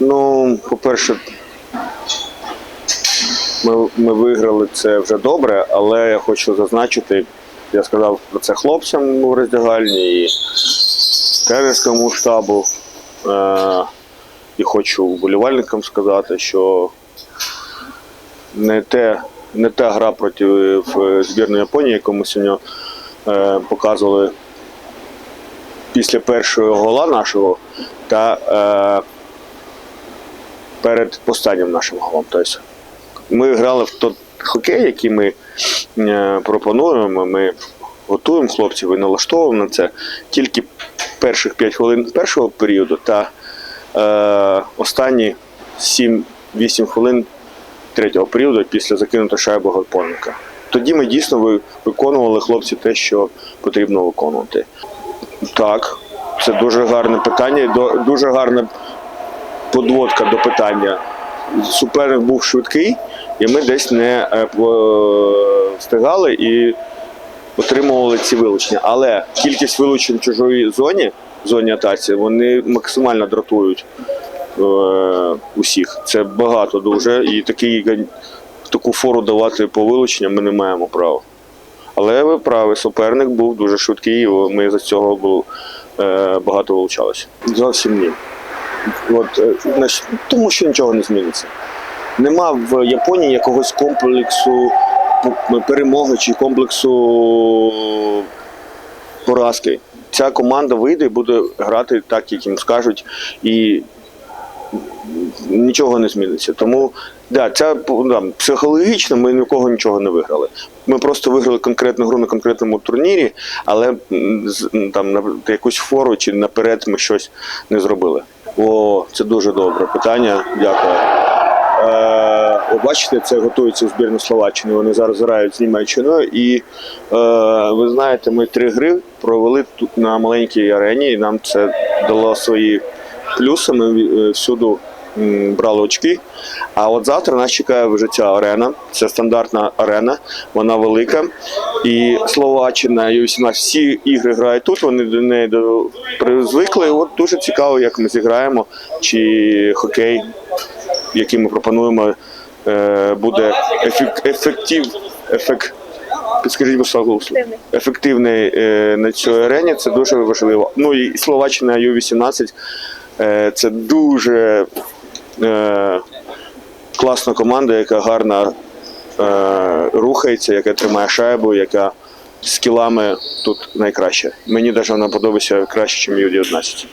Ну, по-перше, ми, ми виграли це вже добре, але я хочу зазначити, я сказав про це хлопцям у роздягальні і тренерському штабу. Е- і хочу вболівальникам сказати, що не, те, не та гра проти збірної Японії, яку ми сьогодні е, показували після першого гола нашого та е, перед останнім нашим. Тобто ми грали в той хокей, який ми е, пропонуємо. Ми готуємо хлопців і налаштовуємо на це тільки перших 5 хвилин першого періоду та е, останні 7-8 хвилин третього періоду після закинутої шайби Горпонника. Тоді ми дійсно виконували хлопці те, що потрібно виконувати. Так, це дуже гарне питання, дуже гарна подводка до питання. Суперник був швидкий, і ми десь не е, по- встигали і отримували ці вилучення. Але кількість вилучень в чужої зоні, в зоні атаці, вони максимально дратують е, усіх. Це багато дуже. І такий, таку фору давати по вилученням ми не маємо права. Але ви праві, суперник був дуже швидкий, і ми за цього було, е, багато вилучалося. Зовсім ні. От, е, тому що нічого не зміниться. Нема в Японії якогось комплексу перемоги чи комплексу поразки. Ця команда вийде і буде грати так, як їм скажуть, і нічого не зміниться. Тому да, ця да, психологічно ми ні в кого нічого не виграли. Ми просто виграли конкретну гру на конкретному турнірі, але там на якусь фору чи наперед ми щось не зробили. О, це дуже добре питання. Дякую. Е, ви бачите, це готується в збірну Словаччини. Вони зараз грають з Німеччиною. І е, ви знаєте, ми три гри провели тут на маленькій арені, і нам це дало свої плюси. Ми е, всюди брали очки. А от завтра нас чекає вже ця арена. Це стандартна арена, вона велика. І Словаччина, Ю-18, всі ігри грають тут, вони до неї призвикли. От дуже цікаво, як ми зіграємо, чи хокей, який ми пропонуємо, е, буде ефек- ефектив, ефек, підскажіть, будь ласка, ефективний е, на цій арені. Це дуже важливо. Ну і Словаччина Ю-18 е, це дуже е, класна команда, яка гарно е, рухається, яка тримає шайбу, яка з кілами тут найкраще. Мені навіть вона подобається краще, ніж Ю-19.